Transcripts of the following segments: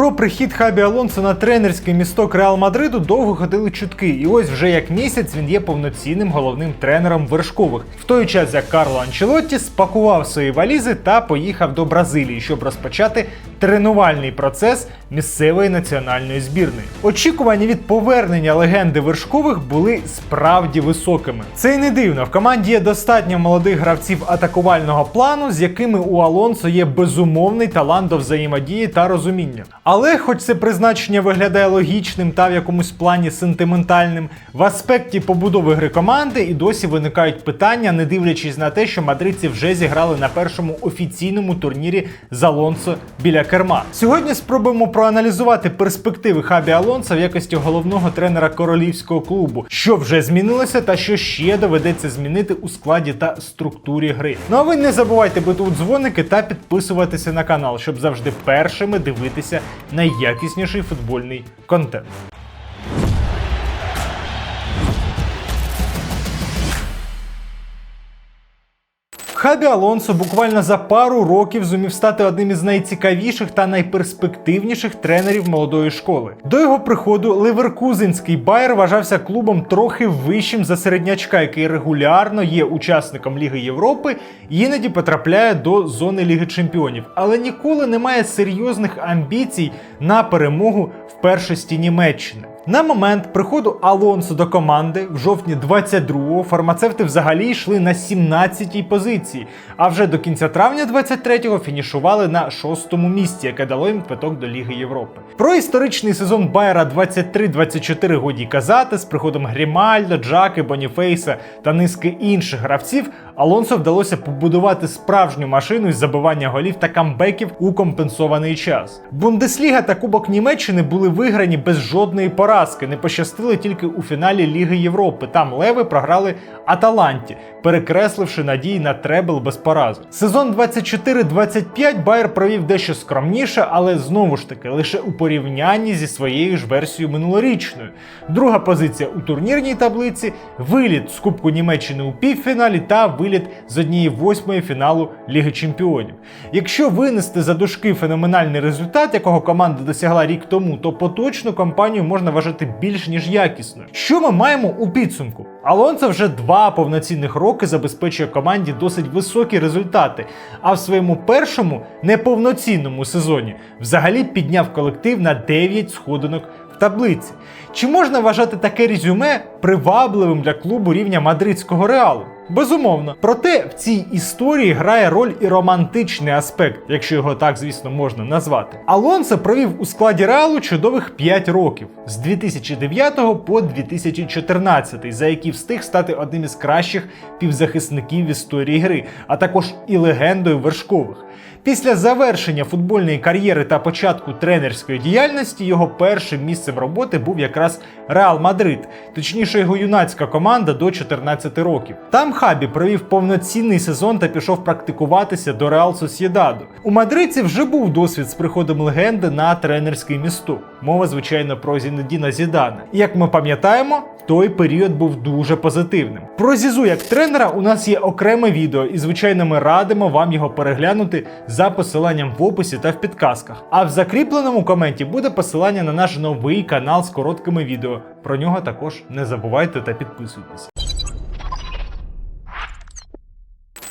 Про прихід Хабі Алонсо на тренерський місток Реал Мадриду довго ходили чутки, і ось вже як місяць він є повноцінним головним тренером вершкових. В той час як Карло Анчелотті спакував свої валізи та поїхав до Бразилії, щоб розпочати тренувальний процес місцевої національної збірної. Очікування від повернення легенди вершкових були справді високими. Це й не дивно. В команді є достатньо молодих гравців атакувального плану, з якими у Алонсо є безумовний талант до взаємодії та розуміння. Але, хоч це призначення виглядає логічним та в якомусь плані сентиментальним, в аспекті побудови гри команди і досі виникають питання, не дивлячись на те, що мадридці вже зіграли на першому офіційному турнірі з Алонсо біля керма. Сьогодні спробуємо проаналізувати перспективи Хабі Алонсо в якості головного тренера королівського клубу, що вже змінилося та що ще доведеться змінити у складі та структурі гри. Ну а ви не забувайте бити у дзвоники та підписуватися на канал, щоб завжди першими дивитися найякісніший футбольний контент. Хабі Алонсо буквально за пару років зумів стати одним із найцікавіших та найперспективніших тренерів молодої школи. До його приходу Леверкузенський Байер вважався клубом трохи вищим за середнячка, який регулярно є учасником Ліги Європи і іноді потрапляє до зони Ліги Чемпіонів, але ніколи не має серйозних амбіцій на перемогу в першості Німеччини. На момент приходу Алонсо до команди в жовтні 22-го фармацевти взагалі йшли на 17-й позиції, а вже до кінця травня 23-го фінішували на 6-му місці, яке дало їм квиток до Ліги Європи. Про історичний сезон Байера 23-24 годі казати з приходом Грімальда, Джаки, Боніфейса та низки інших гравців Алонсо вдалося побудувати справжню машину із забивання голів та камбеків у компенсований час. Бундесліга та Кубок Німеччини були виграні без жодної поразки. Не пощастили тільки у фіналі Ліги Європи. Там леви програли Аталанті, перекресливши надії на требл без поразок. Сезон 24-25 Байер провів дещо скромніше, але знову ж таки лише у порівнянні зі своєю ж версією минулорічною. Друга позиція у турнірній таблиці, виліт з Кубку Німеччини у півфіналі та виліт з однієї восьмої фіналу Ліги Чемпіонів. Якщо винести за дужки феноменальний результат, якого команда досягла рік тому, то поточну кампанію можна вважати більш ніж якісною. Що ми маємо у підсумку? Алонсо вже два повноцінних роки забезпечує команді досить високі результати, а в своєму першому неповноцінному сезоні взагалі підняв колектив на 9 сходинок в таблиці. Чи можна вважати таке резюме привабливим для клубу рівня мадридського реалу? Безумовно. Проте в цій історії грає роль і романтичний аспект, якщо його так, звісно, можна назвати. Алонсо провів у складі реалу чудових 5 років з 2009 по 2014, за які встиг стати одним із кращих півзахисників в історії гри, а також і легендою вершкових. Після завершення футбольної кар'єри та початку тренерської діяльності його першим місцем роботи був якраз Реал Мадрид, точніше його юнацька команда до 14 років. Там Хабі провів повноцінний сезон та пішов практикуватися до Реал Сосєдаду. У Мадридці вже був досвід з приходом легенди на тренерський місток. Мова, звичайно, про Зінедіна Зідана. Як ми пам'ятаємо, той період був дуже позитивним. Про Зізу як тренера у нас є окреме відео, і звичайно, ми радимо вам його переглянути за посиланням в описі та в підказках. А в закріпленому коменті буде посилання на наш новий канал з короткими відео. Про нього також не забувайте та підписуйтесь.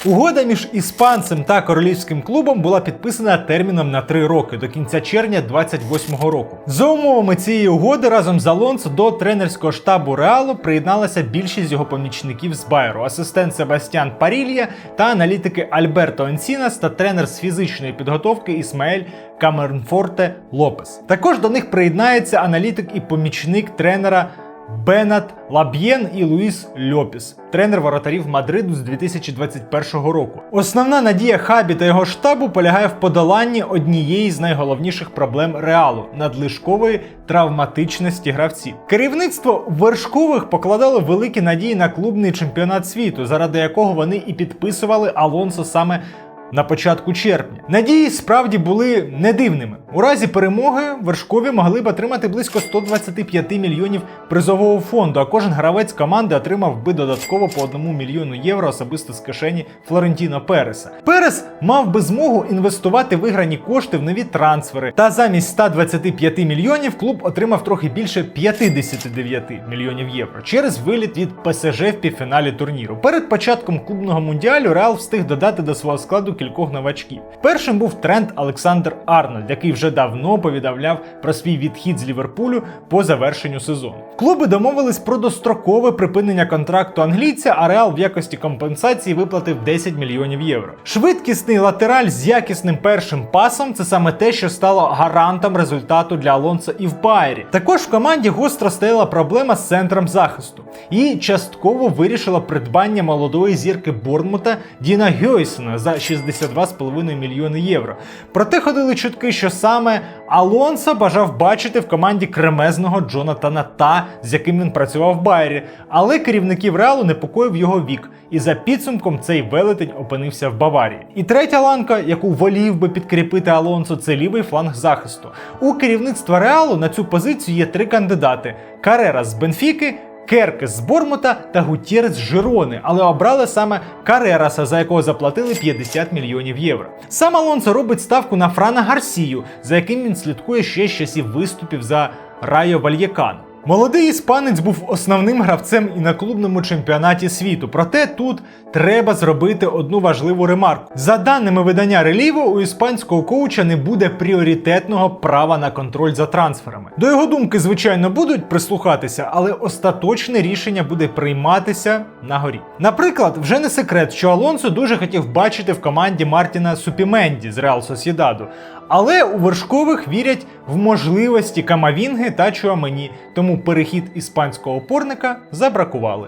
Угода між іспанцем та королівським клубом була підписана терміном на 3 роки до кінця червня 28-го року. За умовами цієї угоди разом з Алонсо до тренерського штабу Реалу приєдналася більшість його помічників з Байеру, асистент Себастьян Парілья та аналітики Альберто Енсінас та тренер з фізичної підготовки Ісмаель Камернфорте Лопес. Також до них приєднається аналітик і помічник тренера. Бенат Лаб'єн і Луїс Льопіс, тренер воротарів Мадриду з 2021 року. Основна надія Хабі та його штабу полягає в подоланні однієї з найголовніших проблем реалу надлишкової травматичності гравців. Керівництво вершкових покладало великі надії на клубний чемпіонат світу, заради якого вони і підписували Алонсо саме на початку червня. Надії справді були не дивними. У разі перемоги вершкові могли б отримати близько 125 мільйонів призового фонду, а кожен гравець команди отримав би додатково по 1 мільйону євро особисто з кишені Флорентіно Переса. Перес мав би змогу інвестувати виграні кошти в нові трансфери. Та замість 125 мільйонів клуб отримав трохи більше 59 мільйонів євро через виліт від ПСЖ в півфіналі турніру. Перед початком клубного мундіалю Реал встиг додати до свого складу кількох новачків. Першим був тренд Олександр Арнольд, який вже давно повідомляв про свій відхід з Ліверпулю по завершенню сезону. Клуби домовились про дострокове припинення контракту англійця, а Реал в якості компенсації виплатив 10 мільйонів євро. Швидкісний латераль з якісним першим пасом це саме те, що стало гарантом результату для Алонсо і в Байері. Також в команді гостро стояла проблема з центром захисту. І частково вирішила придбання молодої зірки Борнмута Діна Гьойсена за 62,5 мільйони євро. Проте ходили чутки, що саме Алонсо бажав бачити в команді кремезного Джонатана Та, з яким він працював в Байері. Але керівників Реалу непокоїв його вік, і за підсумком цей велетень опинився в Баварії. І третя ланка, яку волів би підкріпити Алонсо, це лівий фланг захисту. У керівництва Реалу на цю позицію є три кандидати: Карера з Бенфіки. Керкес з Бормута та Гутєрес з Жирони, але обрали саме Карераса, за якого заплатили 50 мільйонів євро. Сам Алонсо робить ставку на Франа Гарсію, за яким він слідкує ще з часів виступів за Райо Вальєкано. Молодий іспанець був основним гравцем і на клубному чемпіонаті світу. Проте тут треба зробити одну важливу ремарку. За даними видання Реліво, у іспанського коуча не буде пріоритетного права на контроль за трансферами. До його думки, звичайно, будуть прислухатися, але остаточне рішення буде прийматися на горі. Наприклад, вже не секрет, що Алонсо дуже хотів бачити в команді Мартіна Супіменді з Реал Сосідаду. Але у вершкових вірять в можливості Камавінги та Чуамені, тому перехід іспанського опорника забракували.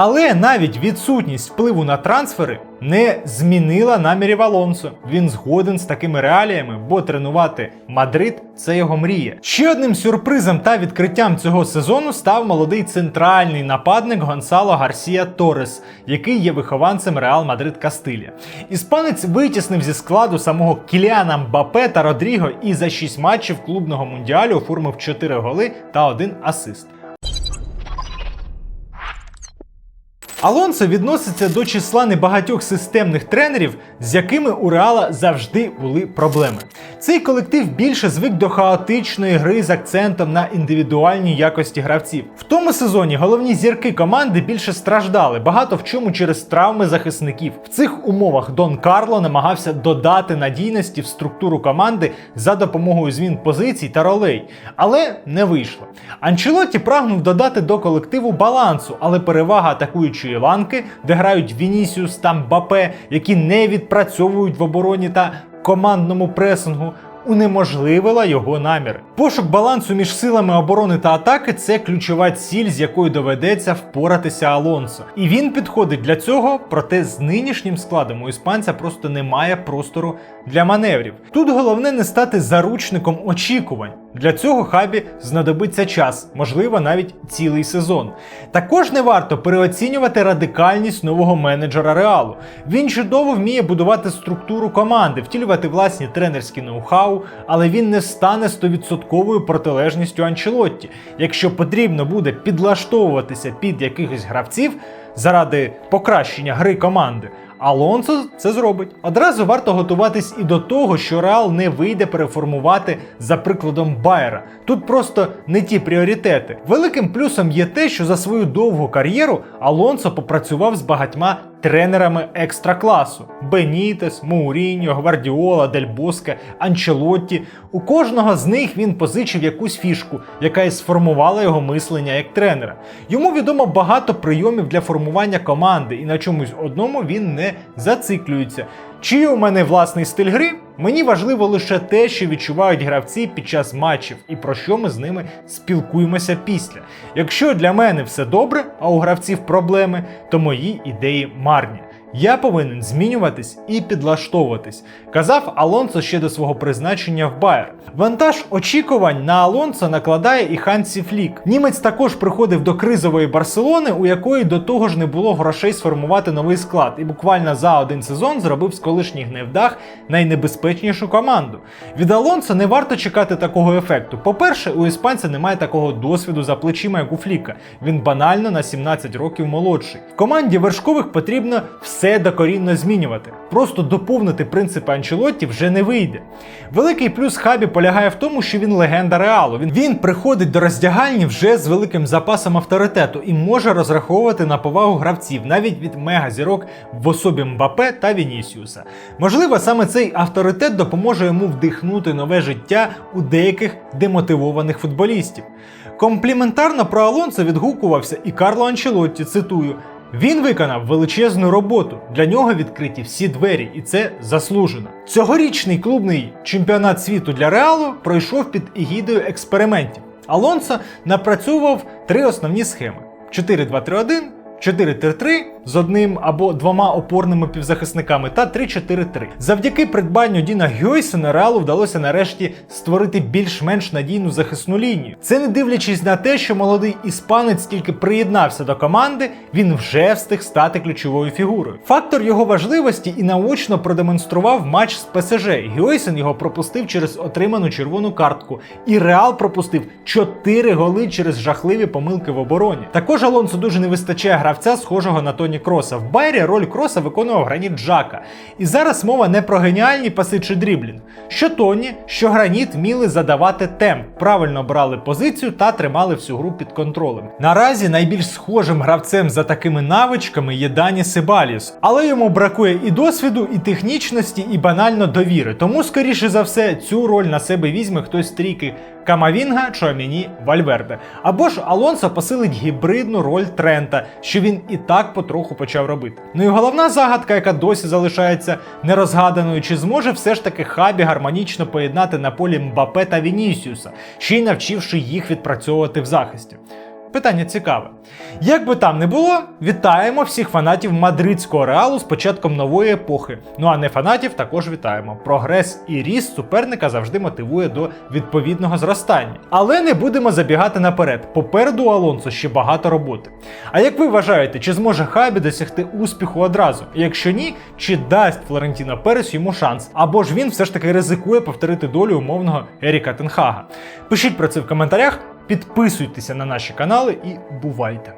Але навіть відсутність впливу на трансфери не змінила намірів Алонсо. Він згоден з такими реаліями, бо тренувати Мадрид це його мрія. Ще одним сюрпризом та відкриттям цього сезону став молодий центральний нападник Гонсало Гарсія Торес, який є вихованцем Реал Мадрид Кастилія. Іспанець витіснив зі складу самого Кіліана Мбапе та Родріго і за 6 матчів клубного мундіалю оформив 4 голи та 1 асист. Алонсо відноситься до числа небагатьох системних тренерів, з якими у Реала завжди були проблеми. Цей колектив більше звик до хаотичної гри з акцентом на індивідуальній якості гравців. В тому сезоні головні зірки команди більше страждали, багато в чому через травми захисників. В цих умовах Дон Карло намагався додати надійності в структуру команди за допомогою змін позицій та ролей, але не вийшло. Анчелотті прагнув додати до колективу балансу, але перевага атакуючої ланки, де грають Вінісіус та Мбапе, які не відпрацьовують в обороні та командному пресингу, унеможливила його наміри. Пошук балансу між силами оборони та атаки це ключова ціль, з якою доведеться впоратися Алонсо. І він підходить для цього, проте з нинішнім складом у іспанця просто немає простору для маневрів. Тут головне не стати заручником очікувань. Для цього хабі знадобиться час, можливо, навіть цілий сезон. Також не варто переоцінювати радикальність нового менеджера реалу. Він чудово вміє будувати структуру команди, втілювати власні тренерські ноу-хау, але він не стане 100% протилежністю Анчелотті. Якщо потрібно буде підлаштовуватися під якихось гравців заради покращення гри команди. Алонсо це зробить. Одразу варто готуватись і до того, що Реал не вийде переформувати за прикладом Байера. Тут просто не ті пріоритети. Великим плюсом є те, що за свою довгу кар'єру Алонсо попрацював з багатьма тренерами екстра класу: Бенітес, Мауріньо, Гвардіола, Дель Боске, Анчелотті. У кожного з них він позичив якусь фішку, яка і сформувала його мислення як тренера. Йому відомо багато прийомів для формування команди, і на чомусь одному він не зациклюється. Чи у мене власний стиль гри? Мені важливо лише те, що відчувають гравці під час матчів, і про що ми з ними спілкуємося після. Якщо для мене все добре, а у гравців проблеми, то мої ідеї марні. Я повинен змінюватись і підлаштовуватись, казав Алонсо ще до свого призначення в Байер. Вантаж очікувань на Алонсо накладає і Хансі Флік. Німець також приходив до кризової Барселони, у якої до того ж не було грошей сформувати новий склад, і буквально за один сезон зробив з колишніх невдах найнебезпечнішу команду. Від Алонсо не варто чекати такого ефекту. По-перше, у іспанця немає такого досвіду за плечима, як у Фліка. Він банально на 17 років молодший. Команді вершкових потрібно все докорінно змінювати. Просто доповнити принципи Анчелотті вже не вийде. Великий плюс Хабі полягає в тому, що він легенда реалу. Він, він приходить до роздягальні вже з великим запасом авторитету і може розраховувати на повагу гравців навіть від мегазірок в особі Мбапе та Вінісіуса. Можливо, саме цей авторитет допоможе йому вдихнути нове життя у деяких демотивованих футболістів. Компліментарно про Алонсо відгукувався і Карло Анчелотті, цитую. Він виконав величезну роботу. Для нього відкриті всі двері, і це заслужено. Цьогорічний клубний чемпіонат світу для Реалу пройшов під егідою експериментів. Алонсо напрацьовував три основні схеми: 4-2-3-1, 4-3-3 з одним або двома опорними півзахисниками та 3-4-3. Завдяки придбанню Діна Гьойсена Реалу вдалося нарешті створити більш-менш надійну захисну лінію. Це не дивлячись на те, що молодий іспанець тільки приєднався до команди, він вже встиг стати ключовою фігурою. Фактор його важливості і наочно продемонстрував матч з ПСЖ. Гьойсен його пропустив через отриману червону картку, і Реал пропустив 4 голи через жахливі помилки в обороні. Також Алонсо дуже не вистачає гравця, схожого на Тоні Кроса. В Байрі роль Кроса виконував граніт Джака. І зараз мова не про геніальні паси чи дріблінг. Що Тоні, що граніт вміли задавати темп, правильно брали позицію та тримали всю гру під контролем. Наразі найбільш схожим гравцем за такими навичками є Дані Сибаліс, але йому бракує і досвіду, і технічності, і банально довіри. Тому, скоріше за все, цю роль на себе візьме хтось трійки Камавінга, Чуаміні, Вальверде. Або ж Алонсо посилить гібридну роль Трента, що він і так потроху почав робити. Ну і головна загадка, яка досі залишається нерозгаданою, чи зможе все ж таки Хабі гармонічно поєднати на полі Мбапе та Вінісіуса, ще й навчивши їх відпрацьовувати в захисті. Питання цікаве. Як би там не було, вітаємо всіх фанатів мадридського реалу з початком нової епохи. Ну а не фанатів також вітаємо. Прогрес і ріст суперника завжди мотивує до відповідного зростання. Але не будемо забігати наперед. Попереду у Алонсо ще багато роботи. А як ви вважаєте, чи зможе Хабі досягти успіху одразу? Якщо ні, чи дасть Флорентіно Перес йому шанс? Або ж він все ж таки ризикує повторити долю умовного Еріка Тенхага? Пишіть про це в коментарях. Підписуйтеся на наші канали і бувайте!